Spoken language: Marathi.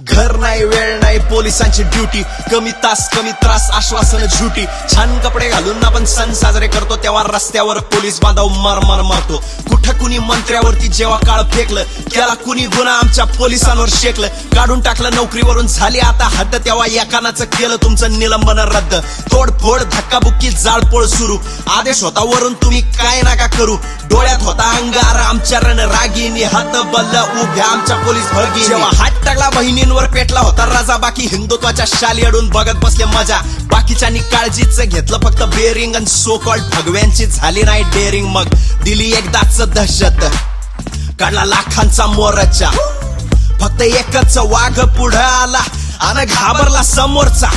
घर नाही वेळ नाही पोलिसांची ड्युटी. कमी तास कमी त्रास आश्वासन झुटी. छान कपडे घालून आपण सण साजरे करतो तेव्हा रस्त्यावर पोलीस बांधव मार मार मारतो. कुठं कुणी मंत्र्यावरती जेव्हा काळ फेकलं त्याला कुणी गुन्हा आमच्या पोलिसांवर शेकलं. काढून टाकलं नोकरीवरून झाली आता हद्द तेव्हा एकानाचं केलं तुमचं निलंबन रद्द. तोडफोड धक्काबुक्की जाळपोळ सुरू. आदेश होता वरून तुम्ही काय नका करू? डोळ्यात होता अंगार आमच्या रण रागिनी हात बल्ल उभ्या आमच्या पोलीस भगी जेव्हा हात टाकला बहिणींवर पेटला होता राजा बाकी हिंदुत्वाच्या शाली अडून बघत बसले मजा. बाकीच्यांनी काळजीच घेतलं फक्त बेरिंग आणि सो कॉल्ड भगव्यांची झाली नाही डेअरिंग मग दिली एकदाच दहशत. काढला लाखांचा मोरचा. फक्त एकच वाघ पुढं आला. आणि घाबरला समोरचा.